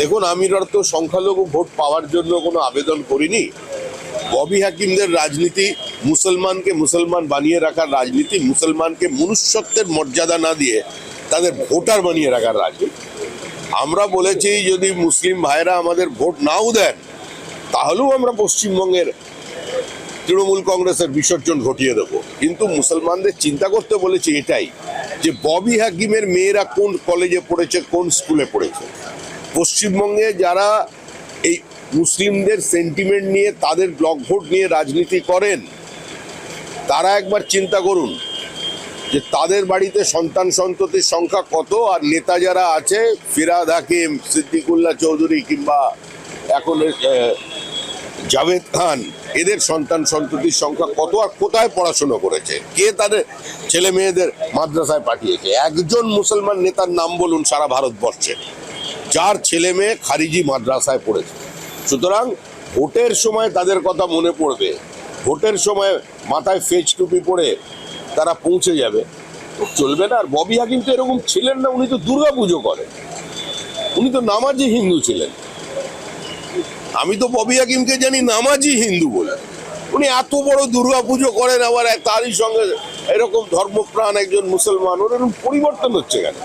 দেখুন আমি তো সংখ্যালঘু ভোট পাওয়ার জন্য কোনো আবেদন করিনি। ববি হাকিমদের রাজনীতি, মুসলমানকে মুসলমান বানিয়ে রাখার রাজনীতি, মুসলমানকে মনুষ্যত্বের মর্যাদা না দিয়ে তাদের ভোটার বানিয়ে রাখার রাজনীতি। আমরা বলেছি, যদি মুসলিম ভাইরা আমাদের ভোট নাও দেন, তাহলেও আমরা পশ্চিমবঙ্গের তৃণমূল কংগ্রেসের বিসর্জন ঘটিয়ে দেবো। কিন্তু মুসলমানদের চিন্তা করতে বলেছি এটাই, যে ববি হাকিমের মেয়েরা কোন কলেজে পড়েছে, কোন স্কুলে পড়েছে? পশ্চিমবঙ্গে যারা এই মুসলিমদের সেন্টিমেন্ট নিয়ে, তাদের ব্লক ভোট নিয়ে রাজনীতি করেন, তারা একবার চিন্তা করুন যে তাদের বাড়িতে সন্তান সন্ততির সংখ্যা কত আর নেতা যারা আছে, ফিরাদ হাকিম, সিদ্দিকুল্লাহ চৌধুরী কিংবা এখন জাভেদ খান, এদের সন্তান সন্ততির সংখ্যা কত আর কোথায় পড়াশুনো করেছে? কে তাদের ছেলে মেয়েদের মাদ্রাসায় পাঠিয়েছে? একজন মুসলমান নেতার নাম বলুন সারা ভারতবর্ষে। যার ছেলে মেয়ে খারিজি মাদ্রাসায় পড়েছে। সুতরাং ভোটের সময় তাদের কথা মনে পড়বে। ভোটের সময় মাথায় ফেজ টুপি পরে তারা পৌঁছে যাবে। চলবে না। আর ববি হাকিম তো এরকম ছিলেন না, উনি তো দুর্গা পুজো করেন। উনি তো নামাজি হিন্দু ছিলেন। আমি তো ববি হাকিমকে জানি নামাজি হিন্দু বলে। উনি এত বড় দুর্গা পুজো করেন আবার তারই সঙ্গে এরকম ধর্মপ্রাণ একজন মুসলমান, ওর এরকম পরিবর্তন হচ্ছে কেন?